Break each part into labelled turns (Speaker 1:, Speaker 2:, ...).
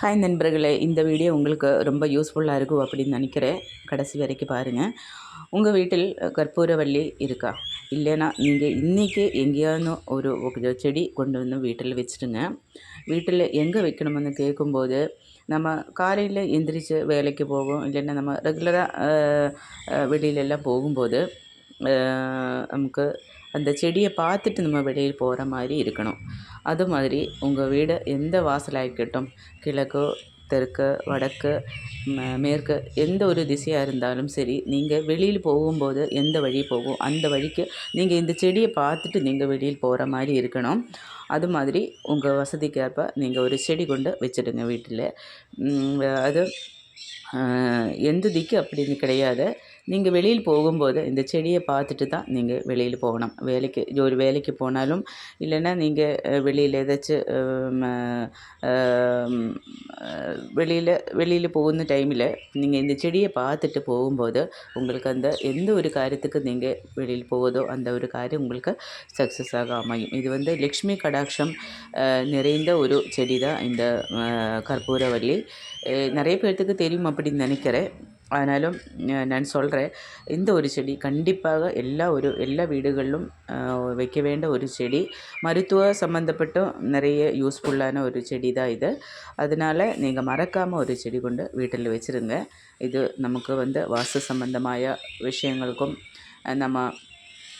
Speaker 1: Hi நண்பர்களே இந்த video உங்களுக்கு ரொம்ப யூஸ்ஃபுல்லாக இருக்கும் அப்படின்னு நினைக்கிறேன். கடைசி வரைக்கும் பாருங்கள் உங்கள் வீட்டில் கற்பூரவள்ளி இருக்கா? இல்லைன்னா நீங்கள் இன்றைக்கி எங்கேயானு ஒரு செடி கொண்டு வந்து வீட்டில் வச்சுடுங்க. வீட்டில் எங்கே வைக்கணுமென்னு கேட்கும்போது நம்ம காலையில் எந்திரிச்சு வேலைக்கு போவோம். இல்லைன்னா நம்ம ரெகுலராக வெளியிலெல்லாம் போகும்போது நமக்கு அந்த செடியை பார்த்துட்டு நம்ம வெளியில் போகிற மாதிரி இருக்கணும். அது மாதிரி உங்கள் வீடு எந்த வாசலாகட்டும் கிழக்கு தெற்கு வடக்கு மேற்கு எந்த ஒரு திசையாக இருந்தாலும் சரி நீங்கள் வெளியில் போகும்போது எந்த வழி போகும் அந்த வழிக்கு நீங்கள் இந்த செடியை பார்த்துட்டு நீங்கள் வெளியில் போகிற மாதிரி இருக்கணும். அது மாதிரி உங்கள் வசதிக்கேற்ப நீங்கள் ஒரு செடி கொண்டு வச்சுடுங்க வீட்டில். அது எந்த திக்கு அப்படின்னு கிடையாது. நீங்கள் வெளியில் போகும்போது இந்த செடியை பார்த்துட்டு தான் நீங்கள் வெளியில் போகணும் வேலைக்கு ஒரு வேலைக்கு போனாலும் இல்லைன்னா நீங்கள் வெளியில் ஏதாச்சும் வெளியில் வெளியில் പോകുന്ന ടൈമിൽ நீங்கள் இந்த செடியை பார்த்துட்டு போகும்போது உங்களுக்கு அந்த எந்த ஒரு காரியத்துக்கு நீங்கள் வெளியில் போவதோ அந்த ஒரு காரியம் உங்களுக்கு சக்ஸஸ் ஆக அமையும் இது வந்து லக்ஷ்மி கடாட்சம் அஹ், நிறைந்த ஒரு செடி தான் இந்த அஹ், கற்பூரவள்ளி அஹ், நிறைய பேர்த்துக்கு தெரியும் அப்படின்னு நினைக்கிறேன் ஆனாலும் நான் சொல்கிறேன் இந்த ஒரு செடி கண்டிப்பாக எல்லா ஒரு எல்லா வீடுகளிலும் வைக்க வேண்ட ஒரு செடி. மருத்துவ சம்மந்தப்பட்டும் நிறைய யூஸ்ஃபுல்லான ஒரு செடி தான் இது. அதனால் நீங்கள் மறக்காமல் ஒரு செடி கொண்டு வீட்டில் வச்சுருங்க. இது நமக்கு வந்து வாஸ்து சம்பந்தമായ விஷயங்களுக்கும் நம்ம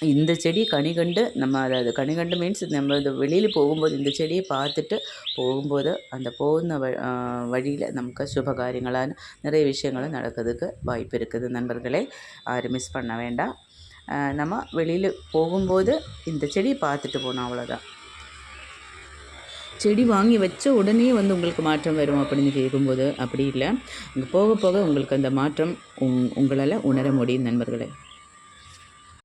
Speaker 1: இந்த செடி கனி கண்டு நம்ம அதாவது கனி கண்டு மீன்ஸ் நம்ம இது வெளியில் போகும்போது இந்த செடியை பார்த்துட்டு போகும்போது அந்த போகுന്ന வ வழியில் நமக்கு சுபகாரியங்களான நிறைய விஷயங்கள் நடக்கிறதுக்கு வாய்ப்பு இருக்குது. நண்பர்களே யாரும் மிஸ் பண்ண வேண்டாம். நம்ம வெளியில் போகும்போது இந்த செடி பார்த்துட்டு போகணும் அவ்வளோதான் செடி வாங்கி வச்ச உடனே வந்து உங்களுக்கு மாற்றம் வரும் அப்படின்னு கேட்கும்போது அப்படி இல்லை. அங்கே போக போக உங்களுக்கு அந்த மாற்றம் உங் உங்களால் உணர முடியும் நண்பர்களே.